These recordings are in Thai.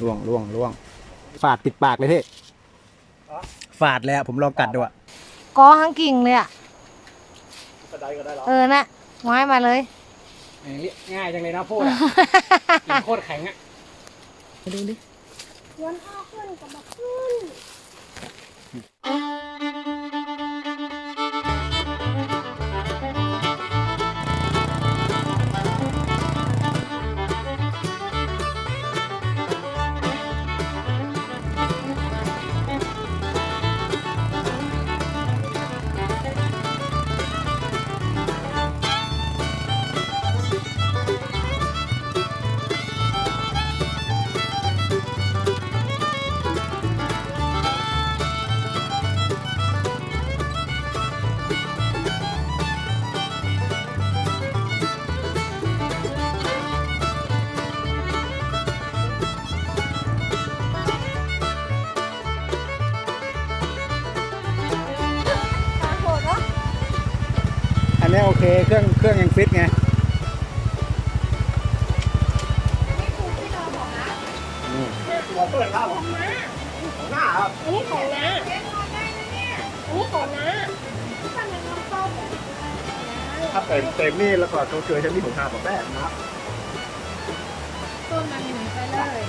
ล่วงล่วงล่วงฝาดติดปากเลยพี่ฝาดเลยอะผมลองกัดดูอะกอทั้งกิ่งเลยอะกระไดก็ได้หรอเออนะไม้มาเลย ง่ายจังเลยนะพูดอะกินโคตรแข็งอะดูดิวนพ่อขึ้นกับมาขึ้น รื่องเครื่องยังฟิตไงหัวเปิดครับของหน้าครับอันนี้ของน้าอันนี้ของน้าทำไมน้องต้มถ้าเต็มเต็มนี่แล้วก็เขาเจอฉันนี่ผมทาบอกแม่นะต้นมันหนีไปเลย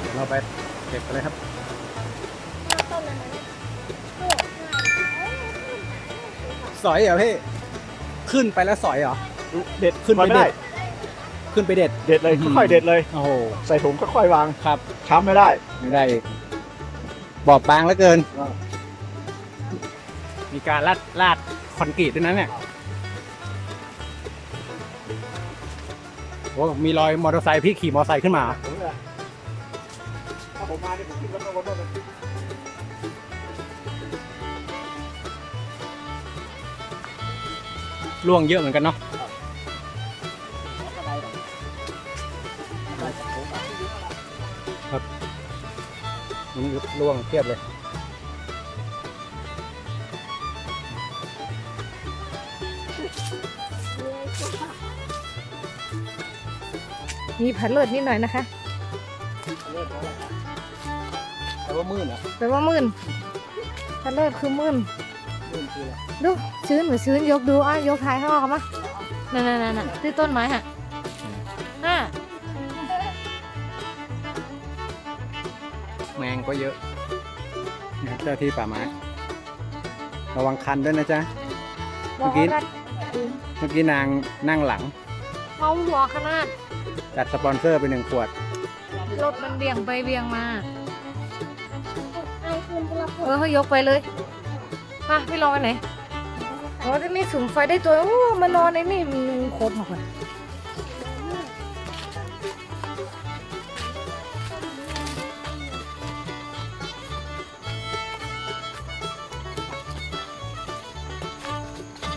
เดี๋ยวเราไปเก็บกันเลยครับ สอยเหรอพี่ ขึ้นไปแล้วสอยเหรอ เด็ดขึ้นไปมาเด็ได้ดขึ้นไปเด็ด เด็ดเลยอืมค่อยๆเด็ดเลย โอ้โห ใส่ถุงค่อยๆวางครับ ช้ำไม่ได้ ไม่ได้อีกบอบบางเหลือเกิน มีการลาดลาดคอนกรีตด้วยนะเนี่ยโอ้มีรอยมอเตอร์ไซค์พี่ขี่มอเตอร์ไซค์ขึ้นมาผมเนี่ยถ้าผมมาเนี่ยผมคิดว่าต้องวนด้ว ล่วงเยอะเหมือนกันเนาะมันล่วงเทียบเลยมีผัดเลือดนิดหน่อยนะคะแต่ว่ามืดอะแปลว่ามื่นผัดเลือดคือมื่นมื ดคืออะไรดูชื้นหรือชื้นยกดูอะยกท้ายข้างนอกกันมะนั่นนั่นนั่นนั่นที่ต้นไม้ฮะอะแมงก็เยอะนะครับเจ้าที่ป่าไม้ระวังคันด้วยนะจ๊ะเมื่อกี้เมื่อกี้นางนั่งหลังเมาหัวขนาดจัดสปอนเซอร์ไปหนึ่งขวดรถมันเบี่ยงไปเบี่ยงมาไอ้คืนพลังเออเขายกไปเลย มาพี่ลองไปไหนอ๋อจะมีสุมไฟได้ตัวโอ้มานอนในนี่มันโคตรหอกเลย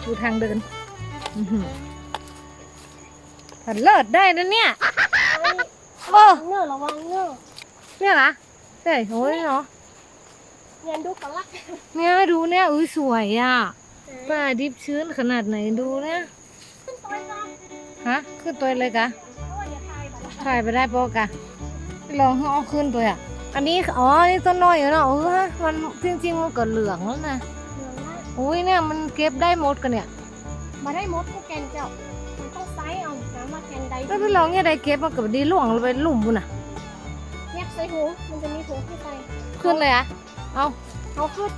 ดูทางเดินอื้อหือผัดเลิศได้นะเนี่ย โอ้เนื้อระวังเนื้อเนี่ยนะเฮ้ยโอ้ยเนาะ เงินดูกันละเนี่ยดูเนี่ยอุ้ยสวยอะป่าดิบชื้นขนาดไหนดูเนี่ยขึ้นตัวก่อนฮะขึ้นตัวเลยกะเพราะว่าอย่าทายแบบถ่ายไปได้ปะกะไปลองให้เอาขึ้นตัวอะอันนี้อ๋อนี่ต้นน้อยอยู่เนาะเออฮะมันจริงๆมันก็เหลืองแล้วนะเหลืองมากอุ้ยเนี่ยมันเก็บได้หมดกันเนี่ยมาได้มดทุกแกนเจ้ามันต้องไซส์เอาน้ำมาแกนใดแล้วไปลองเนี่ยได้เก็บมันก็ดีหลวงลงไปหลุมบุญอะแยกใส่หูมันจะมีหูที่ใส่ขึ้นเลยอะ เอาเขาขึ้น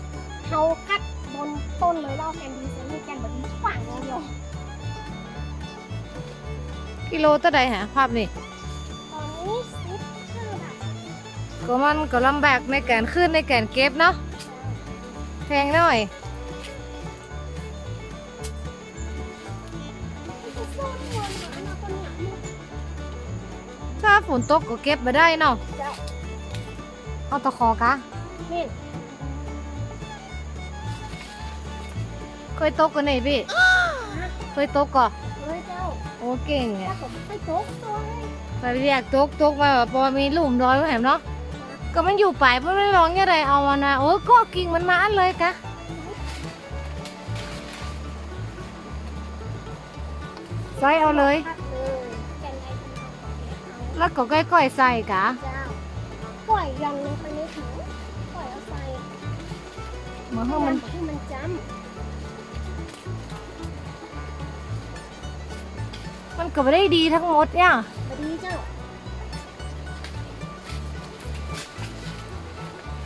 เขาคัดบนต้นเลยแล้วเอาแกนดีใส่นี่แกนแบบนี้ฝังอย่างเดียวกิโลตัวใดฮะภาพนี่ตอนนี้สิบห้าบาทก็มันก็ลำบากในการขึ้นในการเก็บเนาะแพงหน่อยที่ซ่อนหัวหมามาต้นหนักนี่ถ้าฝนตกก็เก็บมาได้เนาะเจ้าเอาตะขอกะนี่ เคยตกกันไหนพี่ เคยตกก่อเฮ้ยเจ้าโอ้เก่งถ้าอะผมไปโต๊ะตัวให้ไปเรียกตกตกมาแบบพอมีหลุมดอยไว้แหมเนาะ ก็มันอยู่ปลายมันไม่ร้องยังไงเอามานะโอ้ยก็กิ่งมันมาอันเลยกะใส่เอาเลยคัดเลยแกนใดที่เขาขอเก็บเอาแล้วก็ก้อยๆใส่กะเจ้าปล่อยยองลงไปในถุงปล่อยเอาใส่เหมือนให้ให้มัมันนให้มันจ มันก็ไม่ได้ดีทั้งหมดเนี่ยำพอดีเจ้า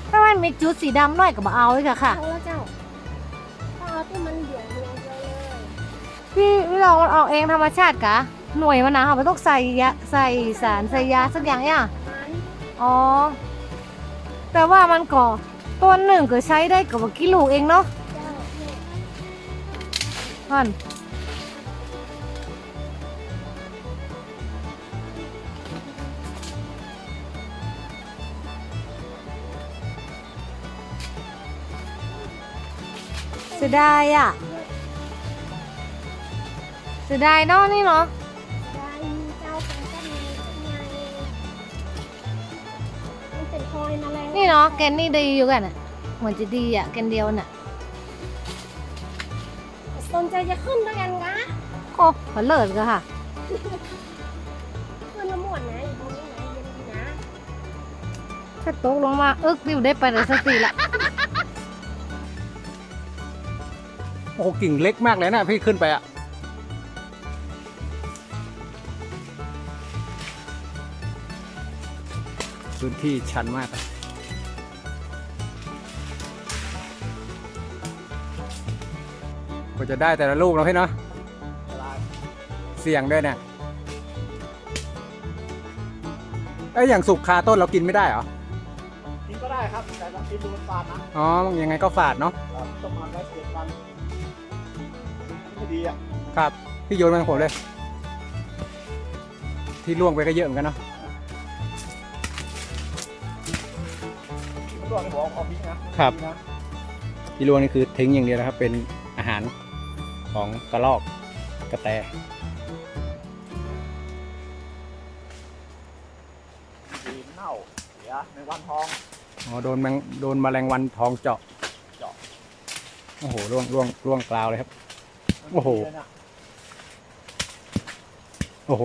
ถ้ามันมีจุดสีดำหน่อยก็มาเอาเลยค่ะค่ะ เอาแล้วเจ้าต้องเอาที่มันเหลืองเหลืองเลยเลยพี่พี่ลองมันออกเองธรรมชาติกะ หน่วยมันนะค่ะมันต้องใส่ยาใส่สารใส่ยาสักอย่างเนี่ยมันอ๋อ แต่ว่ามันก็ตัวหนึ่งก็ใช้ได้กับว่ากิโลเองเนาะเจ้าเนี่ย ท่าน ดายอะเสียดายเนาะนี่เนาะได้มีเจ้าเป็นเจ้ามีเป็นไงมันเป็นคอยแมาแล้วนี่เนาะแกนนี่ดีอยู่กันอะเหมือนจะดีอะแกนเดียวน่ะสนใจจะขึ้นด้วยกันกะโอ้ขอเลิศก็ค่ะขึ้นละหมวดนะอยู่ตรงนี้นะเย็นดีนะถ้าตกลงมาอึกดิวได้ไปแต่สติละ โอ้โหกิ่งเล็กมากเลยนะพี่ขึ้นไปอะพื้นที่ชันมากอะกว่าจะได้แต่ละลูกแล้วพี่เนาะเสี่ยงด้วยเนี่ยเอ้ยอย่างสุกคาต้นเรากินไม่ได้เหรอ กินก็ได้ครับ แต่ต้องกินดูมันฝาดนะ อ๋อ ยังไงก็ฝาดเนาะครับต้องมาไว้เจ็ดวัน ไม่ดีอะครับพี่โยนมาให้ผมเลย ที่ล่วงไปก็เยอะเหมือนกันเนาะมันร่วงในหัวเอาพิษนะครับ นะที่ล่วงนี่คือทิ้งอย่างเดียวนะครับ เป็นอาหารของกระรอกกระแตดีเน่าเสียในวันทองอ๋อโดนแมงโดนแมลงวันทองเจาะ เจาะ โอ้โหล่วงล่วงล่วงกลาวเลยครับ โอ้โหมันดีเลยนะโอ้โห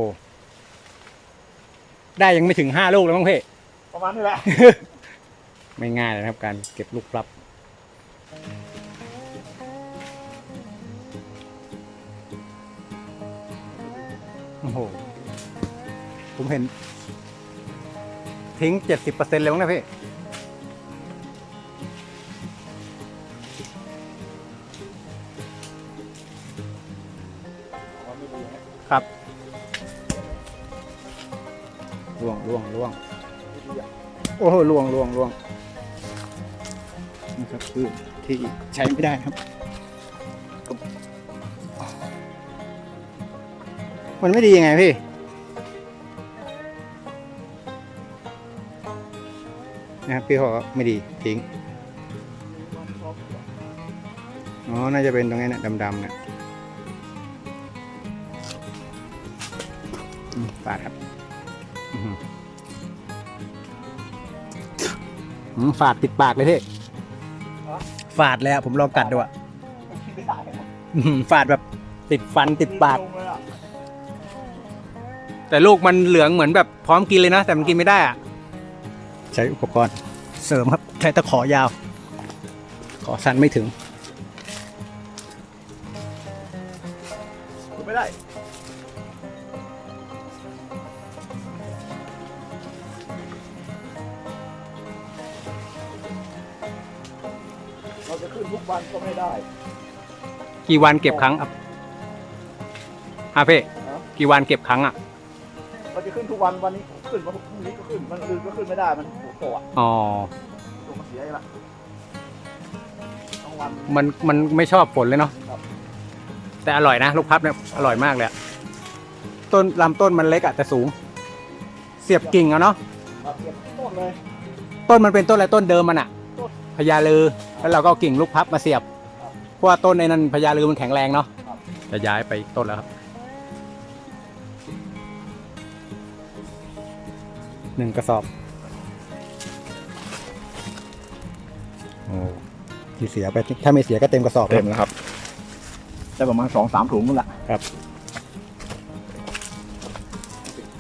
ได้ยังไม่ถึงห้าลูกแล้วมั้งเพ่ ประมาณนี้แหละ ไม่ง่ายเลยนะครับการเก็บลูกปรับ โอ้โห ผมเห็น ทิ้งเจ็ดสิบเปอร์เซ็นต์เลยมั้งนะพี่ ล่วงล่วงล่วงโอ้โหล่วงล่วงล่วงนะครับคือที่ใช้ไม่ได้ครับ มันไม่ดียังไงพี่นะครับพี่เขาบอไม่ดีทิ้งอ๋อน่าจะเป็นตรงนี้นะดำๆนะ อืมฝาดติดปากเลยพี่ฝาดเลยอะผมลองกัดดูอะกินไม่ได้นะอื้อหือฝาดแบบติดฟันติดปาก ลงเลยอะแต่ลูกมันเหลืองเหมือนแบบพร้อมกินเลยนะ แต่มันกินไม่ได้อะใช้อุปกรณ์เสริมครับ ใช้ตะขอยาว ขอสั้นไม่ถึงกินไม่ได้ วันก็ไม่ได้กี่วันเก็บครั้งครับฮะเพ่ฮะกี่วันเก็บครั้งอะเราจะขึ้นทุกวันวันนี้ขึ้นวันพรุ่งนี้ก็ขึ้นมันอื่นก็ขึ้นไม่ได้มันโผล่อะอ๋อตัวมันเสียอีกละต้องวันมันมันไม่ชอบฝนเลยเนาะครับแต่อร่อยนะลูกพับเนี่ยอร่อยมากเลยอะต้นลำต้นมันเล็กอะแต่สูง เสียบกิ่งอะเนาะมาเก็บต้นเลยต้นมันเป็นต้นอะไรต้นเดิมมันอะต้น พญาลือแล้วเราก็เอากิ่งลูกพับมาเสียบครับเพราะว่าต้นในนั้นพญาลือมันแข็งแรงเนาะครับจะย้ายไปอีกต้นแล้วครับหนึ่งกระสอบโอ้ที่เสียไปถ้าไม่เสียก็เต็มกระสอบเต็มแล้วครับได้ประมาณสองสามถุงนู่นแหละครับ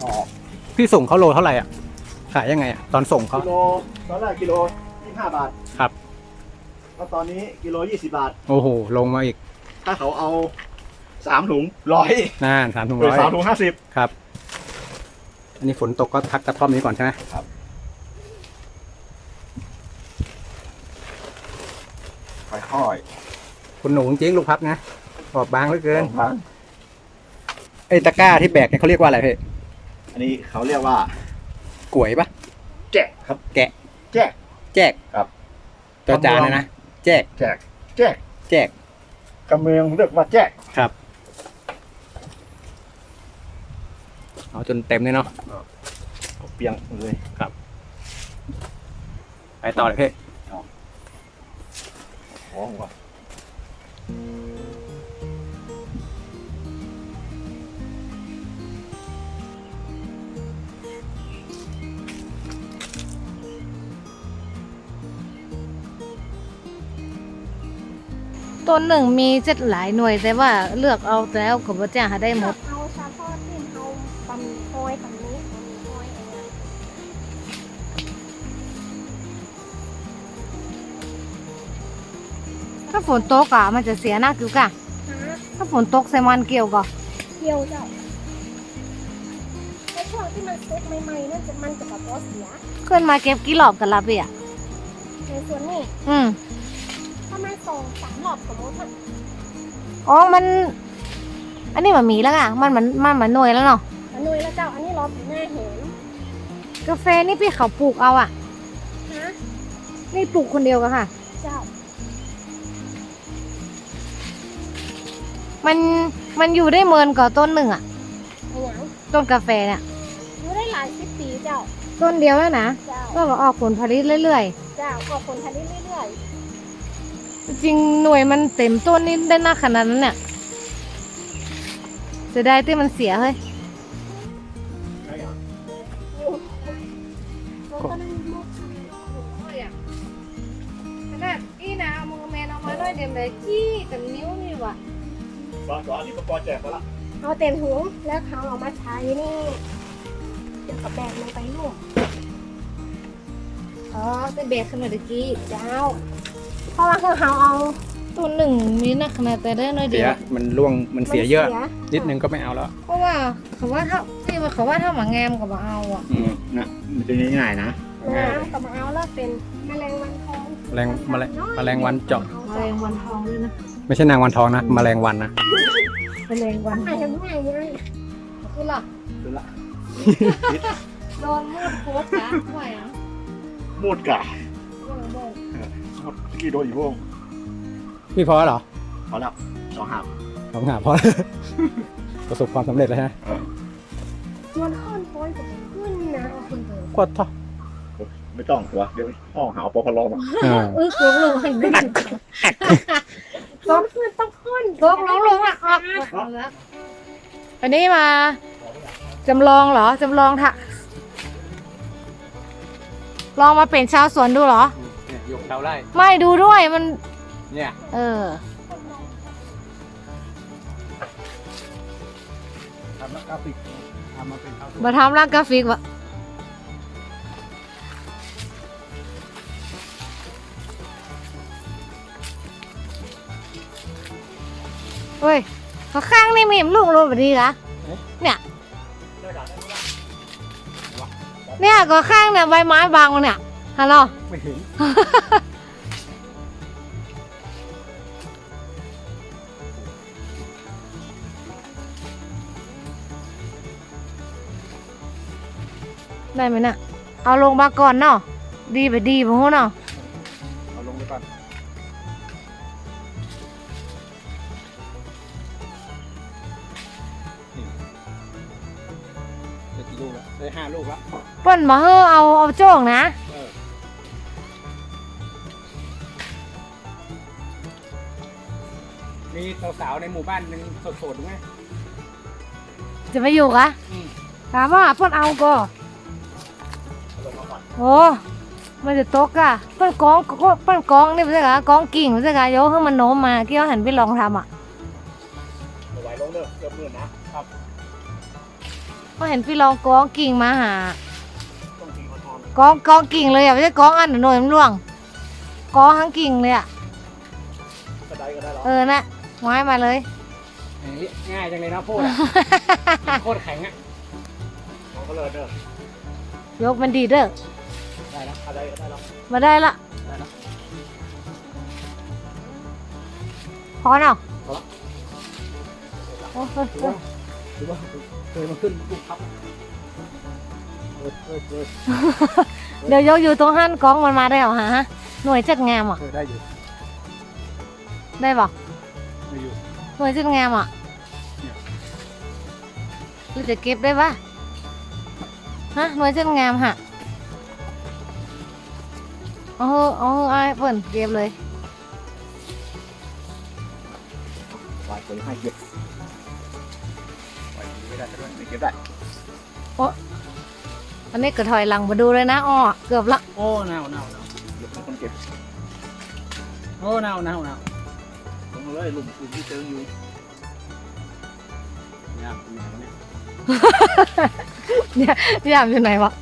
ออกพี่ส่งเขาโลเท่าไหร่อะขายยังไงอะตอนส่งเขากิโลตอนแรกกิโลยี่ห้าบาท ครับแล้วตอนนี้กิโลยี่สิบาท โอ้โห ลงมาอีกถ้าเขาเอาสามถุงร้อยน่านสามถุงหรือร้อยสามถุงห้าสิบ ครับ อันนี้ฝนตกก็พักกระท่อมนี้ก่อนใช่ไหมค่อยคุณหนูจริงๆลูกพับนะขอบบางเหลือๆเกิน ครับไอ้ตะกร้าที่แบกเนี่ยเขาเรียกว่าอะไรพี่อันนี้เขาเรียกว่ากลวยปะแจกครับ แกะแจก แจกครับ จอจานนะนะแจกแจก แจกแจกกำเมืองเรียกว่าแจกครับเอาจนเต็มเลยเนาะเปียงเลยไปต่อเลยพี่โอ้โห ต้นหนึ่งมีเจ็ดหลายหน่วยแต่ว่าเลือกเอาแล้วก็บ่จ้าหาได้หมด เอาเฉพาะที่เอาบะหมี่โอยบะหมี่บะหมี่โอยอะไรเงี้ยถ้าฝนตกอะมันจะเสียหน้ากิวกะฮะถ้าฝนตกใส่มันเกี่ยวก็เกี่ยวเจ้าในช่วงที่มันซุกใหม่ๆนั่นจะมันจะแบบว่าเสียขึ้นมาเก็บกี่รอบกันละพี่อะในส่วนนี้อืม ถ้ามันส่งสามรอบสมมติมันอ๋อ มัน อันนี้มันมีแล้วอะ มันมันมันเหมือนหน่วยแล้วเนาะอันนุยแล้วเจ้า อันนี้รอปีหน้าเห็นกาแฟนี่พี่เขาปลูกเอาอะฮะนี่ปลูกคนเดียวกันค่ะ เจ้า มันมันอยู่ได้เมินกว่าต้นหนึ่งอะไอ้หยังต้นกาแฟเนี่ย อยู่ได้หลายสิบปีเจ้า ต้นเดียวแล้วนะ เจ้า ก็ออกผลผลิตเรื่อยเจ้าออกผลผลิตเรื่อยๆ จริงๆหน่วยมันเต็มต้นนี่ได้นักขนาดนั้นเนี่ยเสียดายที่มันเสียเฮ้ยๆมันก็นั่งลูกขนาดอีนะเอามือแมนเอามาด้วยเดียวเลยขี้แต่นิ้วนี่ว่ะสอนสอนอันนี้ก็พอแจกไปละเอาเต็มถุงแล้วเขาเอามาใช้นี่เดี๋ยวกับแบกมันไปลูกอ๋อเป็นเบสขนาดตะกี้เจ้า เพราะว่าคือเขาเอาต้นหนึ่งมีนักขนาดแต่ได้น้อยเสีเดียยว มันร่วงมันเสียเยอะ มันนิดนึงก็ไม่เอาแล้วเพราะว่าเขาว่าถ้าที่ว่าเขาว่าถ้าหมางามก็มาเอาอะ อืมนะมันจะง่ายๆนะน้ำกับมาเอาแล้วเป็นแมลงวันทองแมลงแมลงแมลงวันเจาะแมลงวันทองด้วยนะไม่ใช่นางวันทองนะแมลงวันนะแมลงวันทำไมทำไมยังไงคือหรอคือละโดนมืดโคตรจ้ะไหวอะมูดกะโดน โดนมูดกี่โดนอยู่พวกพี่พอเหรอพอแล้วสองหับสองหาพอประสบความสำเร็จแล้วฮะมันค่อนข้อยจะขึ้นนะเอาขึ้นเลยกดท่อไม่ต้องหัวเดี๋ยวห้องหาปพลมาเออเออโกงลงให้ได้ต้องขึ้นต้องขึ้นโกงลงลงอะครับอันนี้มาจำลองเหรอจำลองทะลองมาเป็นชาวสวนดูเหรอ เนี่ยยกเท้าไล่ไม่ดูด้วยมัน เนี่ยเออ ทำแล้วกราฟิกทำมาเป็นเท้ามาทำร่างกราฟิกวะเฮ้ยข้างข้างนี่มีลูกโรแบบนี้เหรอเนี่ย เนี่ยก็ข้างเนี่ยใบไม้บางมันเนี่ย ฮัลโหล ไม่เห็นได้ไหมน่ะ เอาลงมาก่อนเนาะ ดีไปดีไปหูเนาะ เอาลงไปก่อนนี่ได้กี่ลูกแล้วได้ห้าลูกแล้ว เปิ้นมาเฮ้อเอาเอาโจ้งนะ มีสาวๆในหมู่บ้านหนึ่งโสดๆไหมจะไม่อยู่กะอืมถามว่าเปิ้นเอาก็โอ้มันจะตกอะเปิ้นกองก็เปิ้นกองนี่ไม่ใช่กะกองกิ่งไม่ใช่กะโยกให้มันโน้มมาเกี่ยวหันไปลองทำอะไหวลงเด้อเกือบหมื่นนะครับก็เห็นพี่ลองกองกิ่งมาหา ต้องกินมาทอนกองกองกิ่งเลยอะไม่ใช่กองอันหน่วยมันร่วงกองทั้งกิ่งเลยอะกระไดก็ได้หรอเออนะ ไม้มาเลย ง่ายจังเลยนะพูดอะโคตรแข็งอะของก็เลยเด้อยกมันดีเด้อได้แล้วกระไดก็ได้หรอมาได้ละได้แล้วพอเนาะพอละโอ้ยหรือว่าเคยมาขึ้นลูกครับเออเออเออเดี๋ยวยกอยู่ตรงหันกองมันมาได้เหรอฮะหน่วยจัดงามอะเคยได้อยู่ได้ปะไม่ อยู่หน่วยจัดงามอะเราจะเก็บได้ปะฮะหน่วยจัดงามฮะเอาเถอะเอาเถอะไอ้เพิ่นเก็บเลยวายเคยให้เก็บวายไม่ได้ซะด้วยไม่เก็บได้โอ้อันนี้ก็ถอยหลังมาดูเลยนะอ้อเกือบละโอ้หนาวหนาวหนาวเดี๋ยวเป็นคนเก็บโอ้หนาวหนาวหนาว เลยหลุมหลุมที่เจออยู่ยากมีอะไรเนี่ยยามอยู่ไหนวะ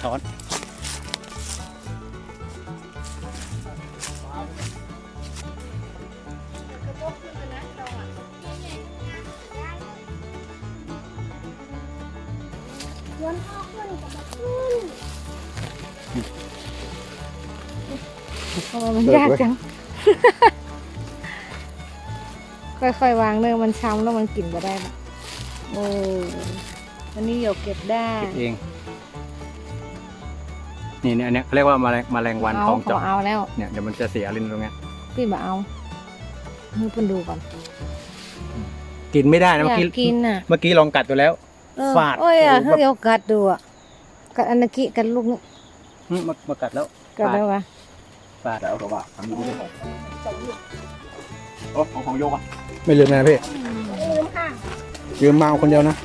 ช้อน ทำไมมันยากจัง ค่อยๆวางเนื้อะมันช้ำแล้วมันกลิ่นก็ได้ละโอ้อันนี้เดี๋ยวเก็บได้เอง นี่เนี่ยอันเนี้ยเขาเรียกว่าแมลงแมลงวันเอาทองเจาะขเอาแล้วเนี่ยเดี๋ยวมันจะเสียลิ้นตรงเนี้ยพี่มาเอาให้เพิ่นดูก่อนกินไม่ได้นะอเมื่อยากกี้กินน่ะเมื่อกี้ลองกัดตัวแล้ว เออฟาดโอ้ยอะโอ้ให้แบบ เดี๋ยวกัดดูอะกัดอันนากิกัดลูกนี่หึมามากัดแล้วกัดแล้ววะ ฟาดแต่เอาตัวว่าทำอยู่ไม่ได้โอ้ของของโยกอะไม่ลืมนะพี่ลืมค่ะยืมมาเอาคนเดียวนะ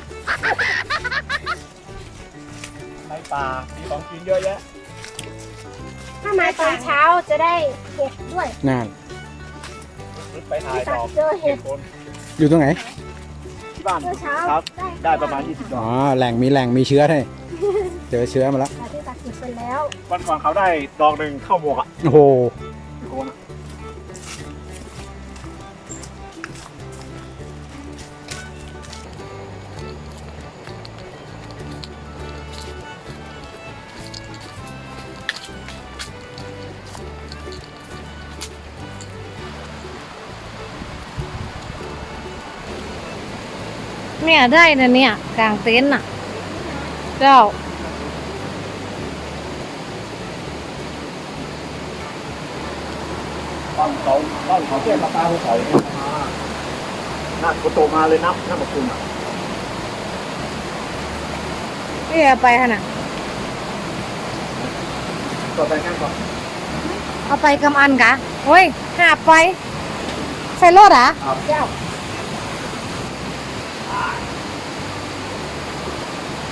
ในป่ามีของกินเยอะแยะถ้ามาตอนเช้าจะได้เห็ดด้วยนานไปถ่ายดอกเจอเห็ดคนอยู่ตรงไหนที่บ้านเจอเช้าครับได้ได้ประมาณ20ดอ๋ออกแหล่งมีแหล่งมีเชื้อให้เจอเชื้อมาแล้ว แต่ที่ตัดสินไปแล้ววันก่อนเขาได้ดอกหนึ่งเข้าหมวกอะโอ้โหโคนอะเนี่ยได้นะเนี่ยกลางเต็นท์น่ะ เจ้า ตอนเขา ตอนเขาเทียบราคาภูเขาเนี่ยมาน่าโคโตมาเลยนับนับกับคุณอะนี่เอาไปขนาดต่อไปงั้นก่อนเอาไปกำอันกะโอ้ยหาบไป ใส่รถอะเจ้า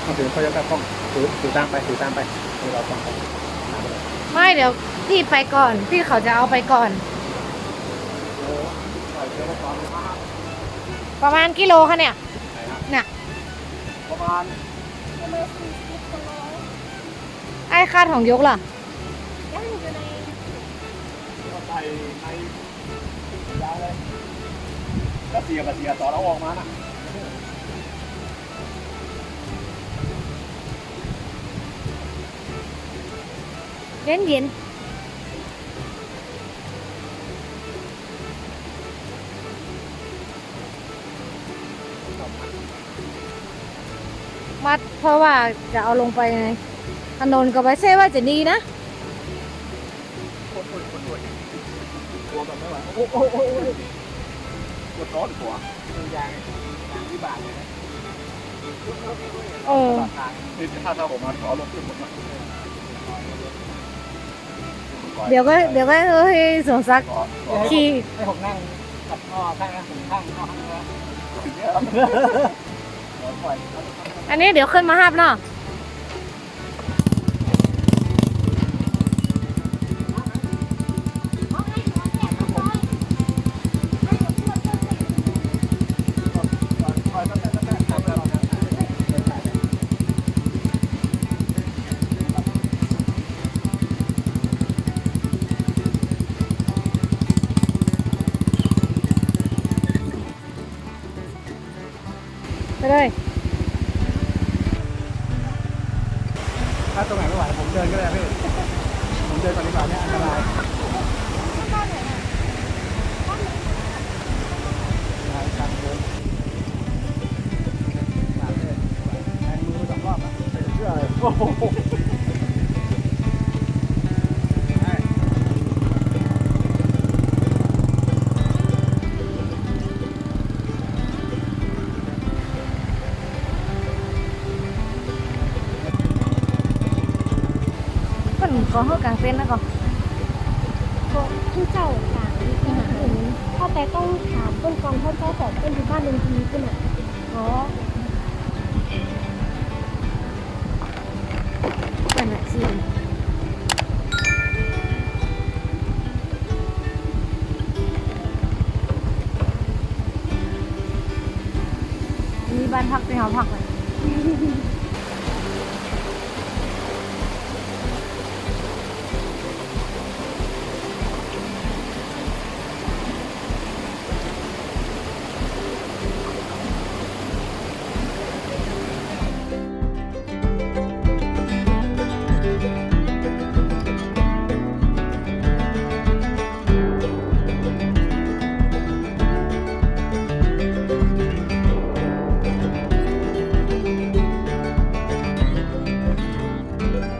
เอาถือเขาจะกล้องถือถือตามไปถือตามไปเดี๋ยวเราต้องไม่เดี๋ยวพี่ไปก่อน พี่เขาจะเอาไปก่อน ประมาณกิโลคะเนี่ยเนี่ยประมาณประมาณสี่สิบกิโลไอ้คาดของยกล่ะยังอยู่ในใส่ในยางเลยก็เสียกับเสียต่อแล้วออกมาน่ะเย็นเย็น เพราะว่าจะเอาลงไปไงถนนก็ไปเซ่ว่าจะดีนะคนอื่นคนอื่นตัวแบบไม่ไหวโอ้โหโอ้โหปวดร้อนหัวยางยางที่บาทเลยนะเออนี่ถ้าถ้าผมมาขอลงขึ้นหมดนะเดี๋ยวก็เดี๋ยวก็เฮ้ยสมศักขอขอขี่ให้ผมนั่งขับพ่อข้างนะผมข้างพ่อข้างนะ อยอันนี้เดี๋ยวขึ้นมาห้าบเนาะ โมันก็เข้ากัน บ้านพักไปหาพักเลย